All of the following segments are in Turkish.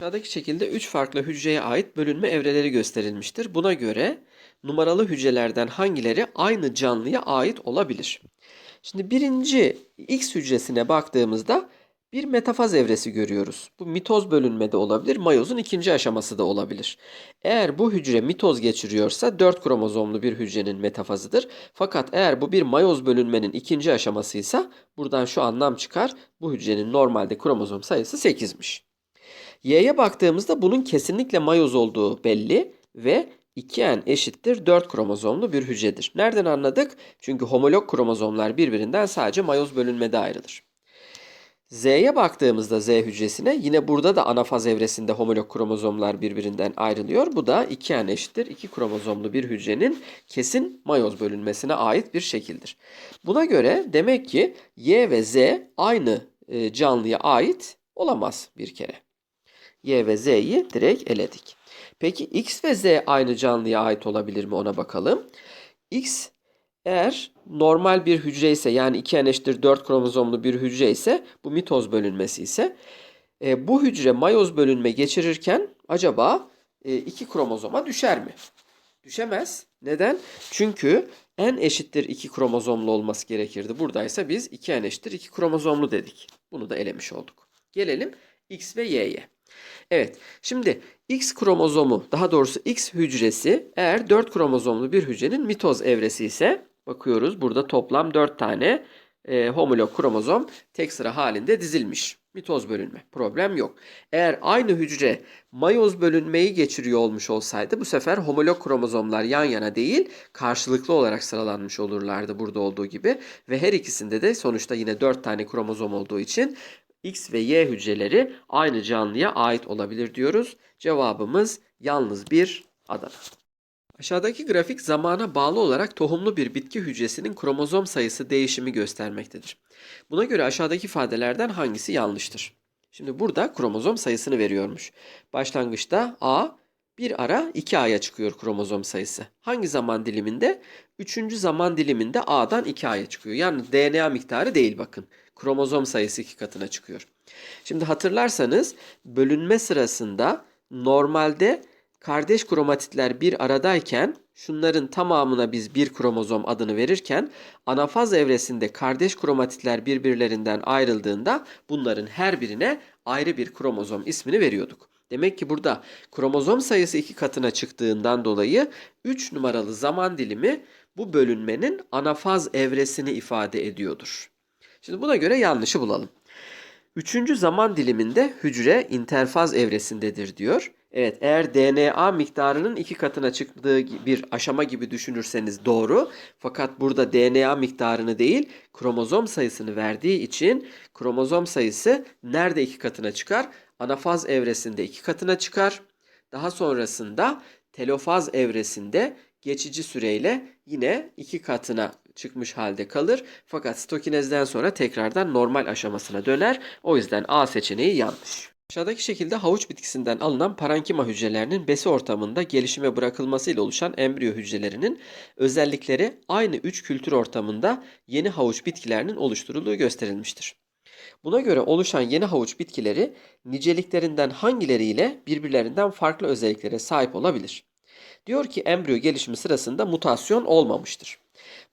Aşağıdaki şekilde 3 farklı hücreye ait bölünme evreleri gösterilmiştir. Buna göre numaralı hücrelerden hangileri aynı canlıya ait olabilir? Şimdi birinci X hücresine baktığımızda bir metafaz evresi görüyoruz. Bu mitoz bölünmede olabilir, mayozun ikinci aşaması da olabilir. Eğer bu hücre mitoz geçiriyorsa 4 kromozomlu bir hücrenin metafazıdır. Fakat eğer bu bir mayoz bölünmenin ikinci aşamasıysa buradan şu anlam çıkar. Bu hücrenin normalde kromozom sayısı 8'miş. Y'ye baktığımızda bunun kesinlikle mayoz olduğu belli ve 2N eşittir 4 kromozomlu bir hücredir. Nereden anladık? Çünkü homolog kromozomlar birbirinden sadece mayoz bölünmede ayrılır. Z'ye baktığımızda Z hücresine yine burada da anafaz evresinde homolog kromozomlar birbirinden ayrılıyor. Bu da 2N eşittir 2 kromozomlu bir hücrenin kesin mayoz bölünmesine ait bir şekildir. Buna göre demek ki Y ve Z aynı e, canlıya ait olamaz bir kere. Y ve Z'yi direkt eledik. Peki X ve Z aynı canlıya ait olabilir mi ona bakalım. X eğer normal bir hücre ise yani 2 n eşittir 4 kromozomlu bir hücre ise bu mitoz bölünmesi ise e, bu hücre mayoz bölünme geçirirken acaba 2 kromozoma düşer mi? Düşemez. Neden? Çünkü n eşittir 2 kromozomlu olması gerekirdi. Buradaysa biz 2n eşittir 2 kromozomlu dedik. Bunu da elemiş olduk. Gelelim X ve Y'ye. Evet, şimdi X kromozomu, daha doğrusu X hücresi eğer 4 kromozomlu bir hücrenin mitoz evresi ise bakıyoruz burada toplam 4 tane e, homolog kromozom tek sıra halinde dizilmiş. Mitoz bölünme. Problem yok. Eğer aynı hücre mayoz bölünmeyi geçiriyor olmuş olsaydı bu sefer homolog kromozomlar yan yana değil karşılıklı olarak sıralanmış olurlardı burada olduğu gibi. Ve her ikisinde de sonuçta yine 4 tane kromozom olduğu için X ve Y hücreleri aynı canlıya ait olabilir diyoruz. Cevabımız yalnız bir Adana. Aşağıdaki grafik zamana bağlı olarak tohumlu bir bitki hücresinin kromozom sayısı değişimi göstermektedir. Buna göre aşağıdaki ifadelerden hangisi yanlıştır? Şimdi burada kromozom sayısını veriyormuş. Başlangıçta A bir ara 2A'ya çıkıyor kromozom sayısı. Hangi zaman diliminde? Üçüncü zaman diliminde A'dan 2A'ya çıkıyor. Yani DNA miktarı değil bakın. Kromozom sayısı iki katına çıkıyor. Şimdi hatırlarsanız bölünme sırasında normalde kardeş kromatitler bir aradayken şunların tamamına biz bir kromozom adını verirken anafaz evresinde kardeş kromatitler birbirlerinden ayrıldığında bunların her birine ayrı bir kromozom ismini veriyorduk. Demek ki burada kromozom sayısı iki katına çıktığından dolayı 3 numaralı zaman dilimi bu bölünmenin anafaz evresini ifade ediyordur. Şimdi buna göre yanlışı bulalım. Üçüncü zaman diliminde hücre interfaz evresindedir diyor. Evet eğer DNA miktarının iki katına çıktığı bir aşama gibi düşünürseniz doğru. Fakat burada DNA miktarını değil kromozom sayısını verdiği için kromozom sayısı nerede iki katına çıkar? Anafaz evresinde iki katına çıkar. Daha sonrasında telofaz evresinde geçici süreyle yine iki katına çıkmış halde kalır. Fakat stokinezden sonra tekrardan normal aşamasına döner. O yüzden A seçeneği yanlış. Aşağıdaki şekilde havuç bitkisinden alınan parankima hücrelerinin besi ortamında gelişime bırakılmasıyla oluşan embriyo hücrelerinin özellikleri aynı üç kültür ortamında yeni havuç bitkilerinin oluşturulduğu gösterilmiştir. Buna göre oluşan yeni havuç bitkileri niceliklerinden hangileriyle birbirlerinden farklı özelliklere sahip olabilir? Diyor ki embriyo gelişimi sırasında mutasyon olmamıştır.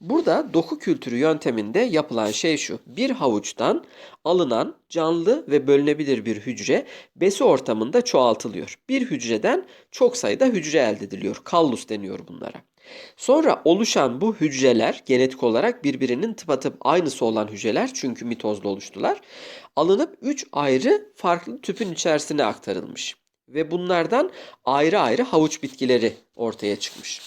Burada doku kültürü yönteminde yapılan şey şu. Bir havuçtan alınan canlı ve bölünebilir bir hücre besi ortamında çoğaltılıyor. Bir hücreden çok sayıda hücre elde ediliyor. Kallus deniyor bunlara. Sonra oluşan bu hücreler genetik olarak birbirinin tıpatıp aynısı olan hücreler çünkü mitozla oluştular. Alınıp 3 ayrı farklı tüpün içerisine aktarılmış ve bunlardan ayrı ayrı havuç bitkileri ortaya çıkmış.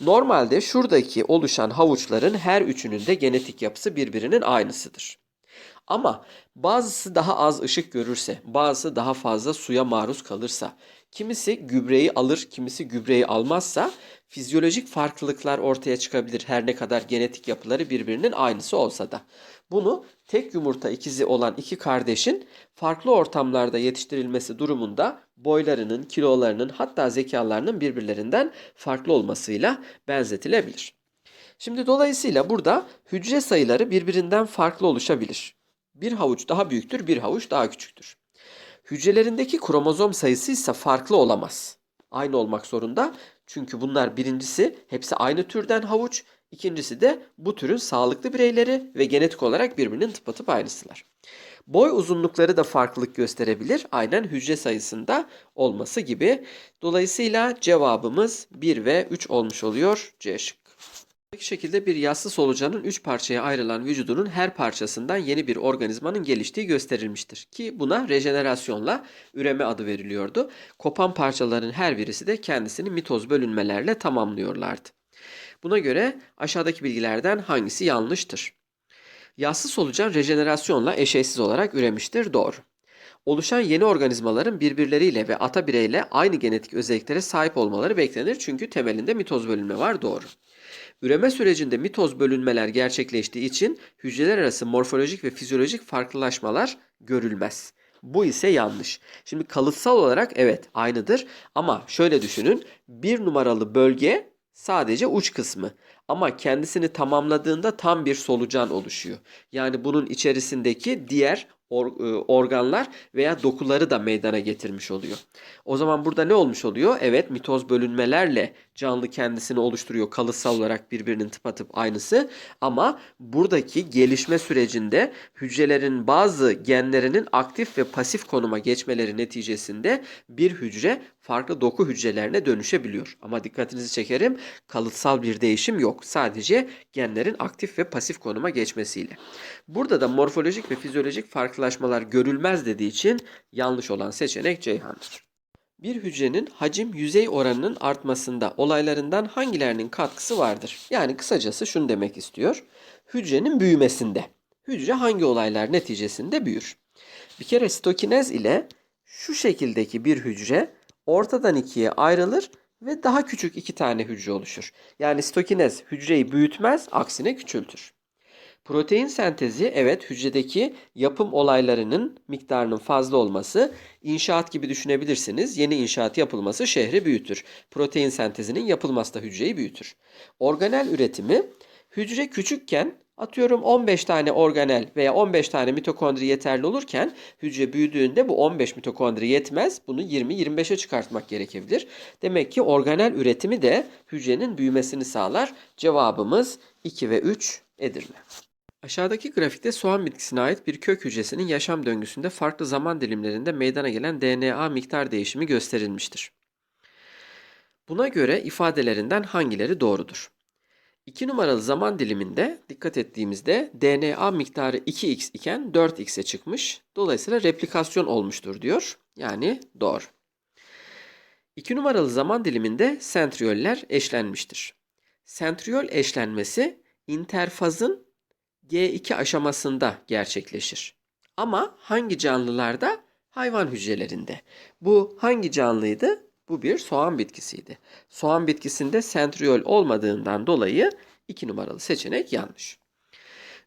Normalde şuradaki oluşan havuçların her üçünün de genetik yapısı birbirinin aynısıdır. Ama bazısı daha az ışık görürse, bazısı daha fazla suya maruz kalırsa, kimisi gübreyi alır, kimisi gübreyi almazsa fizyolojik farklılıklar ortaya çıkabilir her ne kadar genetik yapıları birbirinin aynısı olsa da. Bunu tek yumurta ikizi olan iki kardeşin farklı ortamlarda yetiştirilmesi durumunda boylarının, kilolarının hatta zekalarının birbirlerinden farklı olmasıyla benzetilebilir. Şimdi dolayısıyla burada hücre sayıları birbirinden farklı oluşabilir. Bir havuç daha büyüktür, bir havuç daha küçüktür. Hücrelerindeki kromozom sayısı ise farklı olamaz. Aynı olmak zorunda. Çünkü bunlar birincisi hepsi aynı türden havuç. İkincisi de bu türün sağlıklı bireyleri ve genetik olarak birbirinin tıpatıp aynısılar. Boy uzunlukları da farklılık gösterebilir. Aynen hücre sayısında olması gibi. Dolayısıyla cevabımız 1 ve 3 olmuş oluyor C şıkkı. Bu şekilde bir yassı solucanın 3 parçaya ayrılan vücudunun her parçasından yeni bir organizmanın geliştiği gösterilmiştir. Ki buna rejenerasyonla üreme adı veriliyordu. Kopan parçaların her birisi de kendisini mitoz bölünmelerle tamamlıyorlardı. Buna göre aşağıdaki bilgilerden hangisi yanlıştır? Yassı solucan rejenerasyonla eşeğsiz olarak üremiştir. Doğru. Oluşan yeni organizmaların birbirleriyle ve ata bireyle aynı genetik özelliklere sahip olmaları beklenir çünkü temelinde mitoz bölünme var. Doğru. Üreme sürecinde mitoz bölünmeler gerçekleştiği için hücreler arası morfolojik ve fizyolojik farklılaşmalar görülmez. Bu ise yanlış. Şimdi kalıtsal olarak evet aynıdır ama şöyle düşünün. Bir numaralı bölge sadece uç kısmı ama kendisini tamamladığında tam bir solucan oluşuyor. Yani bunun içerisindeki diğer e, organlar veya dokuları da meydana getirmiş oluyor. O zaman burada ne olmuş oluyor? Evet mitoz bölünmelerle canlı kendisini oluşturuyor kalıtsal olarak birbirinin tıpatıp aynısı. Ama buradaki gelişme sürecinde hücrelerin bazı genlerinin aktif ve pasif konuma geçmeleri neticesinde bir hücre farklı doku hücrelerine dönüşebiliyor. Ama dikkatinizi çekerim kalıtsal bir değişim yok. Sadece genlerin aktif ve pasif konuma geçmesiyle. Burada da morfolojik ve fizyolojik farklılaşmalar görülmez dediği için yanlış olan seçenek Ceyhan'dır. Bir hücrenin hacim yüzey oranının artmasında olaylarından hangilerinin katkısı vardır? Yani kısacası şunu demek istiyor. Hücrenin büyümesinde. Hücre hangi olaylar neticesinde büyür? Bir kere stokinez ile şu şekildeki bir hücre ortadan ikiye ayrılır ve daha küçük iki tane hücre oluşur. Yani stokinez hücreyi büyütmez, aksine küçültür. Protein sentezi evet hücredeki yapım olaylarının miktarının fazla olması inşaat gibi düşünebilirsiniz. Yeni inşaat yapılması şehri büyütür. Protein sentezinin yapılması da hücreyi büyütür. Organel üretimi hücre küçükken atıyorum 15 tane organel veya 15 tane mitokondri yeterli olurken hücre büyüdüğünde bu 15 mitokondri yetmez. Bunu 20-25'e çıkartmak gerekebilir. Demek ki organel üretimi de hücrenin büyümesini sağlar. Cevabımız 2 ve 3 Edirne. Aşağıdaki grafikte soğan bitkisine ait bir kök hücresinin yaşam döngüsünde farklı zaman dilimlerinde meydana gelen DNA miktar değişimi gösterilmiştir. Buna göre ifadelerinden hangileri doğrudur? 2 numaralı zaman diliminde dikkat ettiğimizde DNA miktarı 2x iken 4x'e çıkmış. Dolayısıyla replikasyon olmuştur diyor. Yani doğru. 2 numaralı zaman diliminde sentriyoller eşlenmiştir. Sentriyol eşlenmesi interfazın G2 aşamasında gerçekleşir. Ama hangi canlılarda? Hayvan hücrelerinde. Bu hangi canlıydı? Bu bir soğan bitkisiydi. Soğan bitkisinde sentriyol olmadığından dolayı 2 numaralı seçenek yanlış.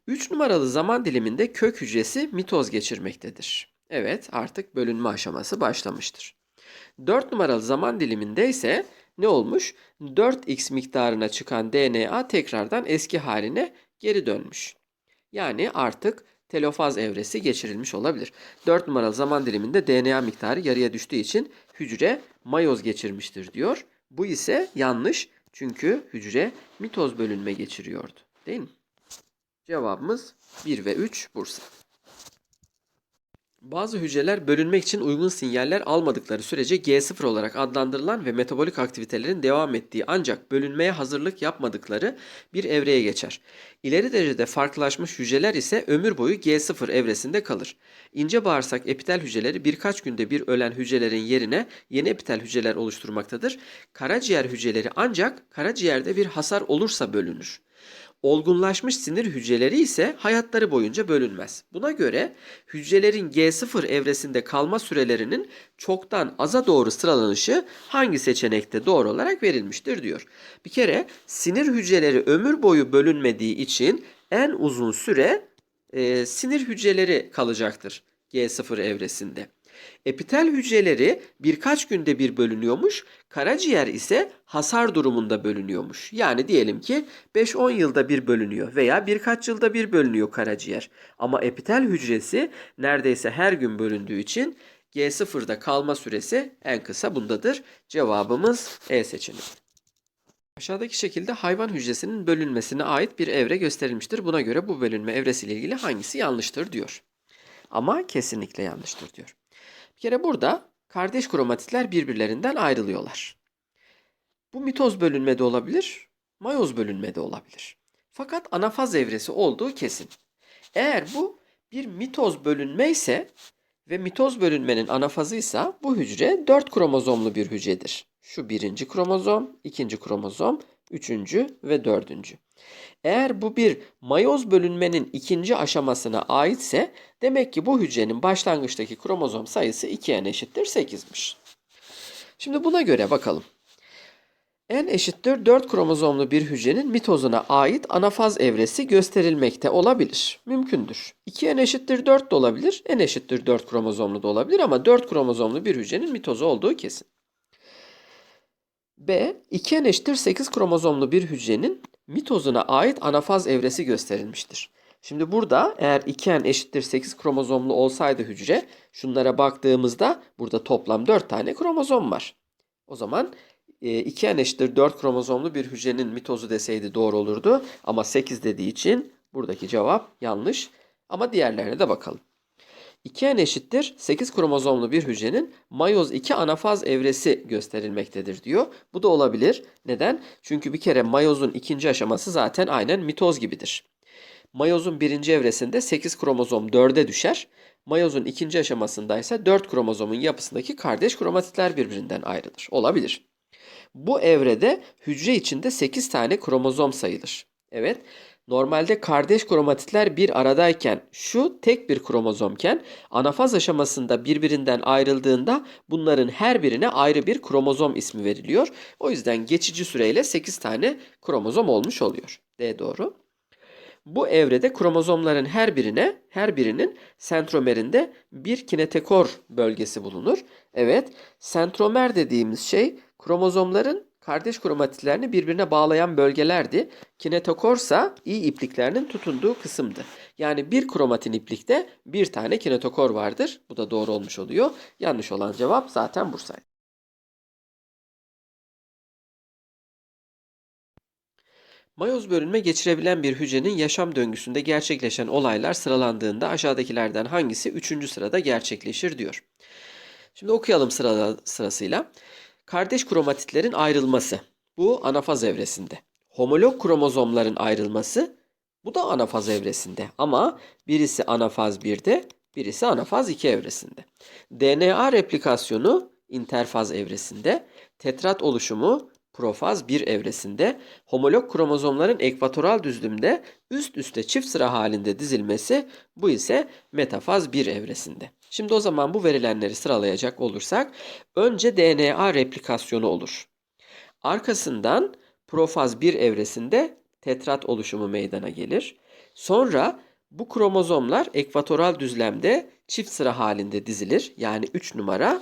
3 numaralı zaman diliminde kök hücresi mitoz geçirmektedir. Evet artık bölünme aşaması başlamıştır. 4 numaralı zaman diliminde ise ne olmuş? 4x miktarına çıkan DNA tekrardan eski haline geri dönmüş. Yani artık telofaz evresi geçirilmiş olabilir. 4 numaralı zaman diliminde DNA miktarı yarıya düştüğü için hücre mayoz geçirmiştir diyor. Bu ise yanlış çünkü hücre mitoz bölünme geçiriyordu. Değil mi? Cevabımız 1 ve 3 Bursa. Bazı hücreler bölünmek için uygun sinyaller almadıkları sürece G0 olarak adlandırılan ve metabolik aktivitelerin devam ettiği ancak bölünmeye hazırlık yapmadıkları bir evreye geçer. İleri derecede farklılaşmış hücreler ise ömür boyu G0 evresinde kalır. İnce bağırsak epitel hücreleri birkaç günde bir ölen hücrelerin yerine yeni epitel hücreler oluşturmaktadır. Karaciğer hücreleri ancak karaciğerde bir hasar olursa bölünür. Olgunlaşmış sinir hücreleri ise hayatları boyunca bölünmez. Buna göre hücrelerin G0 evresinde kalma sürelerinin çoktan aza doğru sıralanışı hangi seçenekte doğru olarak verilmiştir diyor. Bir kere sinir hücreleri ömür boyu bölünmediği için en uzun süre e, sinir hücreleri kalacaktır G0 evresinde. Epitel hücreleri birkaç günde bir bölünüyormuş, karaciğer ise hasar durumunda bölünüyormuş. Yani diyelim ki 5-10 yılda bir bölünüyor veya birkaç yılda bir bölünüyor karaciğer. Ama epitel hücresi neredeyse her gün bölündüğü için G0'da kalma süresi en kısa bundadır. Cevabımız E seçeneği. Aşağıdaki şekilde hayvan hücresinin bölünmesine ait bir evre gösterilmiştir. Buna göre bu bölünme evresiyle ilgili hangisi yanlıştır diyor. Ama kesinlikle yanlıştır diyor. Bir kere burada kardeş kromatitler birbirlerinden ayrılıyorlar. Bu mitoz bölünme de olabilir, mayoz bölünme de olabilir. Fakat anafaz evresi olduğu kesin. Eğer bu bir mitoz bölünme ise ve mitoz bölünmenin anafazıysa bu hücre 4 kromozomlu bir hücredir. Şu birinci kromozom, ikinci kromozom, üçüncü ve dördüncü. Eğer bu bir mayoz bölünmenin ikinci aşamasına aitse demek ki bu hücrenin başlangıçtaki kromozom sayısı 2n eşittir 8'miş. Şimdi buna göre bakalım. N eşittir 4 kromozomlu bir hücrenin mitozuna ait anafaz evresi gösterilmekte olabilir. Mümkündür. 2N eşittir 4 de olabilir. N eşittir 4 kromozomlu da olabilir ama 4 kromozomlu bir hücrenin mitozu olduğu kesin. B. 2N eşittir 8 kromozomlu bir hücrenin mitozuna ait anafaz evresi gösterilmiştir. Şimdi burada eğer 2N eşittir 8 kromozomlu olsaydı hücre şunlara baktığımızda burada toplam 4 tane kromozom var. O zaman 2N eşittir 4 kromozomlu bir hücrenin mitozu deseydi doğru olurdu. Ama 8 dediği için buradaki cevap yanlış. Ama diğerlerine de bakalım. 2N eşittir 8 kromozomlu bir hücrenin mayoz 2 anafaz evresi gösterilmektedir diyor. Bu da olabilir. Neden? Çünkü bir kere mayozun ikinci aşaması zaten aynen mitoz gibidir. Mayozun birinci evresinde 8 kromozom 4'e düşer. Mayozun ikinci aşamasında ise 4 kromozomun yapısındaki kardeş kromatitler birbirinden ayrılır. Olabilir. Bu evrede hücre içinde 8 tane kromozom sayılır. Evet. Normalde kardeş kromatitler bir aradayken şu tek bir kromozomken anafaz aşamasında birbirinden ayrıldığında bunların her birine ayrı bir kromozom ismi veriliyor. O yüzden geçici süreyle 8 tane kromozom olmuş oluyor. D doğru. Bu evrede kromozomların her birine, her birinin sentromerinde bir kinetekor bölgesi bulunur. Evet, sentromer dediğimiz şey kromozomların kardeş kromatitlerini birbirine bağlayan bölgelerdi. Kinetokorsa iyi ipliklerinin tutunduğu kısımdı. Yani bir kromatin iplikte bir tane kinetokor vardır. Bu da doğru olmuş oluyor. Yanlış olan cevap zaten Bursa'ydı. Mayoz bölünme geçirebilen bir hücrenin yaşam döngüsünde gerçekleşen olaylar sıralandığında aşağıdakilerden hangisi 3. sırada gerçekleşir diyor. Şimdi okuyalım sırala, sırasıyla. Kardeş kromatitlerin ayrılması. Bu anafaz evresinde. Homolog kromozomların ayrılması. Bu da anafaz evresinde. Ama birisi anafaz 1'de, birisi anafaz 2 evresinde. DNA replikasyonu interfaz evresinde. Tetrat oluşumu profaz 1 evresinde. Homolog kromozomların ekvatoral düzlümde üst üste çift sıra halinde dizilmesi. Bu ise metafaz 1 evresinde. Şimdi o zaman bu verilenleri sıralayacak olursak önce DNA replikasyonu olur. Arkasından profaz 1 evresinde tetrat oluşumu meydana gelir. Sonra bu kromozomlar ekvatoral düzlemde çift sıra halinde dizilir. Yani 3 numara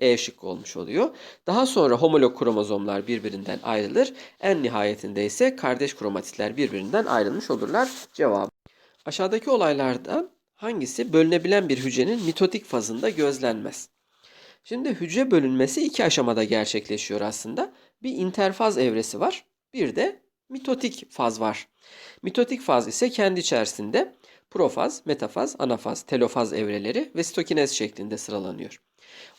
E şıkkı olmuş oluyor. Daha sonra homolog kromozomlar birbirinden ayrılır. En nihayetinde ise kardeş kromatitler birbirinden ayrılmış olurlar. Cevabı. Aşağıdaki olaylardan hangisi bölünebilen bir hücrenin mitotik fazında gözlenmez? Şimdi hücre bölünmesi iki aşamada gerçekleşiyor aslında. Bir interfaz evresi var, bir de mitotik faz var. Mitotik faz ise kendi içerisinde profaz, metafaz, anafaz, telofaz evreleri ve sitokinez şeklinde sıralanıyor.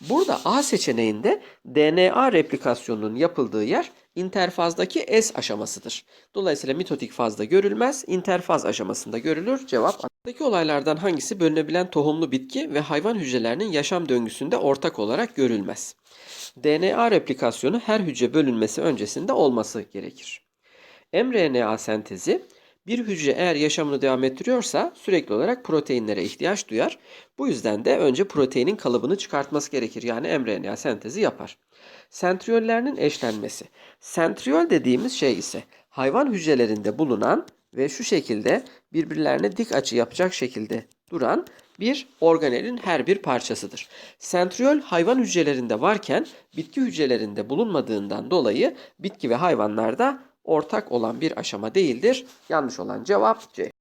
Burada A seçeneğinde DNA replikasyonunun yapıldığı yer interfazdaki S aşamasıdır. Dolayısıyla mitotik fazda görülmez, interfaz aşamasında görülür. Cevap Aşağıdaki olaylardan hangisi bölünebilen tohumlu bitki ve hayvan hücrelerinin yaşam döngüsünde ortak olarak görülmez? DNA replikasyonu her hücre bölünmesi öncesinde olması gerekir. mRNA sentezi bir hücre eğer yaşamını devam ettiriyorsa sürekli olarak proteinlere ihtiyaç duyar. Bu yüzden de önce proteinin kalıbını çıkartması gerekir. Yani mRNA sentezi yapar. Sentriyollerinin eşlenmesi. Sentriyol dediğimiz şey ise hayvan hücrelerinde bulunan ve şu şekilde birbirlerine dik açı yapacak şekilde duran bir organelin her bir parçasıdır. Sentriyol hayvan hücrelerinde varken bitki hücrelerinde bulunmadığından dolayı bitki ve hayvanlarda ortak olan bir aşama değildir. Yanlış olan cevap C.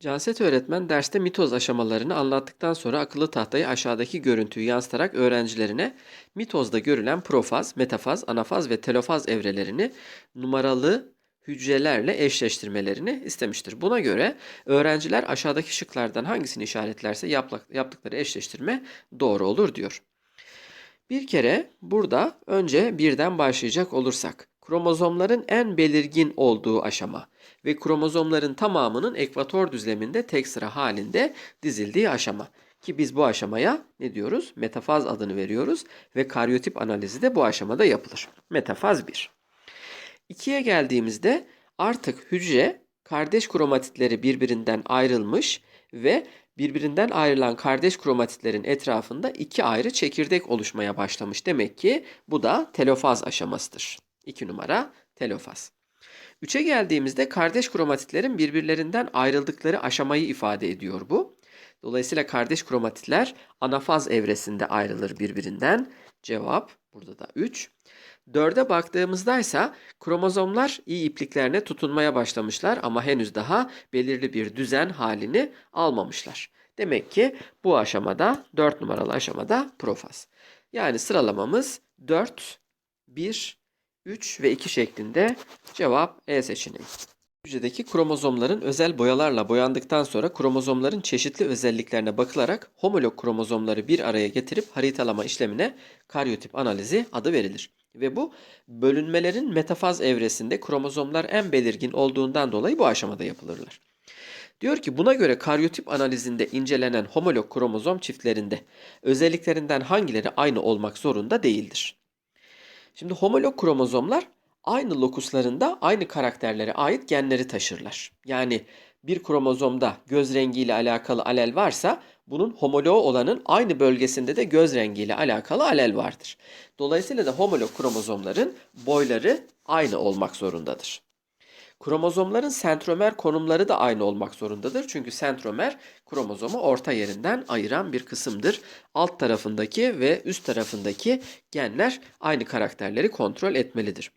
Canset öğretmen derste mitoz aşamalarını anlattıktan sonra akıllı tahtayı aşağıdaki görüntüyü yansıtarak öğrencilerine mitozda görülen profaz, metafaz, anafaz ve telofaz evrelerini numaralı hücrelerle eşleştirmelerini istemiştir. Buna göre öğrenciler aşağıdaki şıklardan hangisini işaretlerse yaptıkları eşleştirme doğru olur diyor. Bir kere burada önce birden başlayacak olursak kromozomların en belirgin olduğu aşama ve kromozomların tamamının ekvator düzleminde tek sıra halinde dizildiği aşama. Ki biz bu aşamaya ne diyoruz? Metafaz adını veriyoruz ve karyotip analizi de bu aşamada yapılır. Metafaz 1. 2'ye geldiğimizde artık hücre kardeş kromatitleri birbirinden ayrılmış ve birbirinden ayrılan kardeş kromatitlerin etrafında iki ayrı çekirdek oluşmaya başlamış. Demek ki bu da telofaz aşamasıdır. 2 numara telofaz. 3'e geldiğimizde kardeş kromatitlerin birbirlerinden ayrıldıkları aşamayı ifade ediyor bu. Dolayısıyla kardeş kromatitler anafaz evresinde ayrılır birbirinden. Cevap burada da 3. Dörde baktığımızda ise kromozomlar iyi ipliklerine tutunmaya başlamışlar ama henüz daha belirli bir düzen halini almamışlar. Demek ki bu aşamada 4 numaralı aşamada profaz. Yani sıralamamız 4, 1, 3 ve 2 şeklinde cevap E seçeneği. Hücredeki kromozomların özel boyalarla boyandıktan sonra kromozomların çeşitli özelliklerine bakılarak homolog kromozomları bir araya getirip haritalama işlemine karyotip analizi adı verilir. Ve bu bölünmelerin metafaz evresinde kromozomlar en belirgin olduğundan dolayı bu aşamada yapılırlar. Diyor ki buna göre karyotip analizinde incelenen homolog kromozom çiftlerinde özelliklerinden hangileri aynı olmak zorunda değildir. Şimdi homolog kromozomlar aynı lokuslarında aynı karakterlere ait genleri taşırlar. Yani bir kromozomda göz rengiyle alakalı alel varsa bunun homoloğu olanın aynı bölgesinde de göz rengiyle alakalı alel vardır. Dolayısıyla da homolog kromozomların boyları aynı olmak zorundadır. Kromozomların sentromer konumları da aynı olmak zorundadır. Çünkü sentromer kromozomu orta yerinden ayıran bir kısımdır. Alt tarafındaki ve üst tarafındaki genler aynı karakterleri kontrol etmelidir.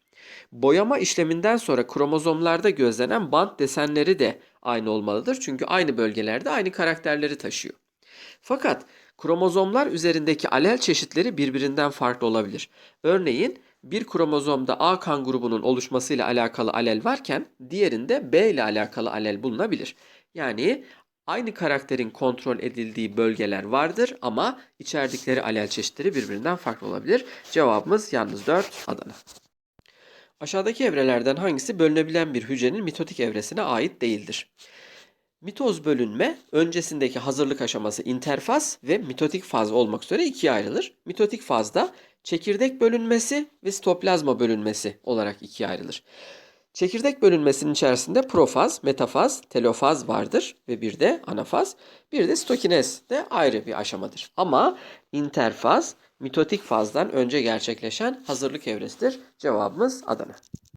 Boyama işleminden sonra kromozomlarda gözlenen bant desenleri de aynı olmalıdır. Çünkü aynı bölgelerde aynı karakterleri taşıyor. Fakat kromozomlar üzerindeki alel çeşitleri birbirinden farklı olabilir. Örneğin bir kromozomda A kan grubunun oluşmasıyla alakalı alel varken diğerinde B ile alakalı alel bulunabilir. Yani aynı karakterin kontrol edildiği bölgeler vardır ama içerdikleri alel çeşitleri birbirinden farklı olabilir. Cevabımız yalnız 4 Adana. Aşağıdaki evrelerden hangisi bölünebilen bir hücrenin mitotik evresine ait değildir? Mitoz bölünme öncesindeki hazırlık aşaması interfaz ve mitotik faz olmak üzere ikiye ayrılır. Mitotik fazda çekirdek bölünmesi ve sitoplazma bölünmesi olarak ikiye ayrılır. Çekirdek bölünmesinin içerisinde profaz, metafaz, telofaz vardır ve bir de anafaz, bir de stokinez de ayrı bir aşamadır. Ama interfaz mitotik fazdan önce gerçekleşen hazırlık evresidir. Cevabımız Adana.